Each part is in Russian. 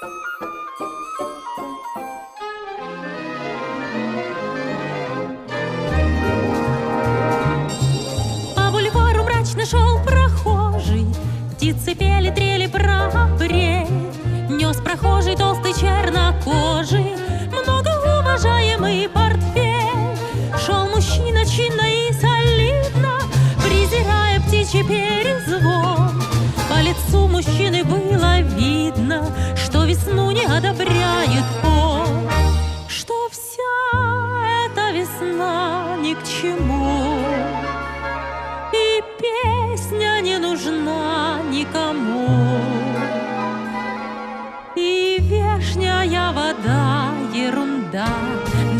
По бульвару мрачно шел прохожий. Птицы пели, трели про апрель Нес прохожий толстый чернокожий. Многоуважаемый портфель. Шел мужчина чинно и солидно Презирая птичий перезвон. По лицу мужчины ни к чему и песня не нужна никому. И вешняя вода ерунда,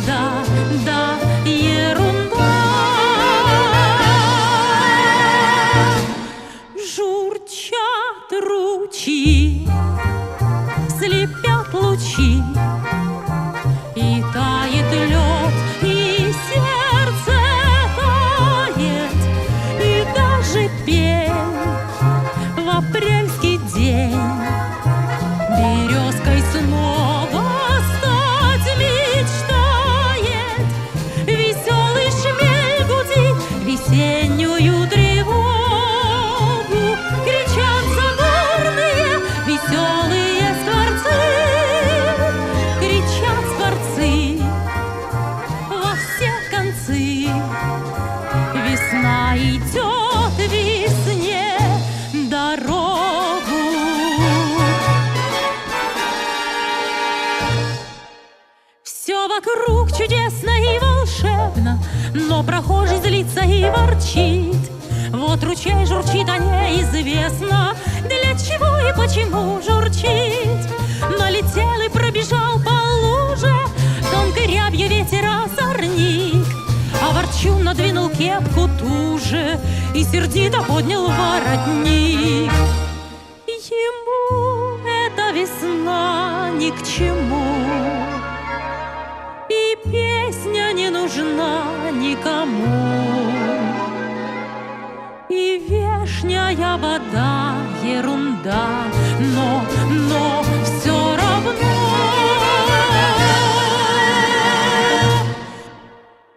да, да, ерунда. Журчат ручьи, слепят лучи, вокруг чудесно и волшебно, но прохожий злится и ворчит. Вот ручей журчит, а неизвестно, для чего и почему журчит. Налетел и пробежал по луже, тонкой рябью ветер озорник. А ворчун надвинул кепку туже и сердито поднял воротник. Ему эта весна ни к чему, нужна никому. И вешняя вода ерунда, но, но все равно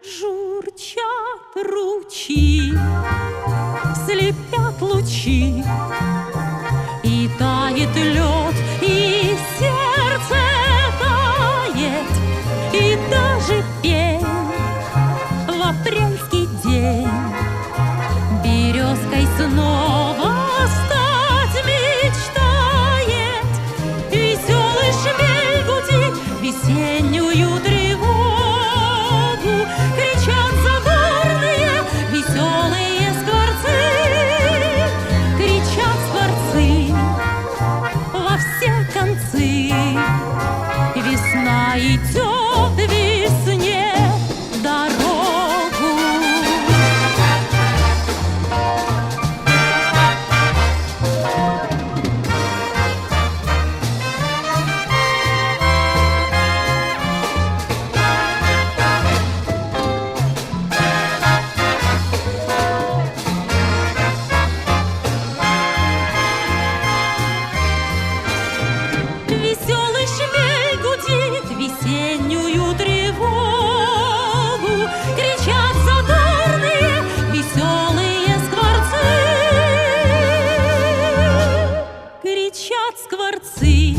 журчат ручьи, слепят лучи, Идет весне скворцы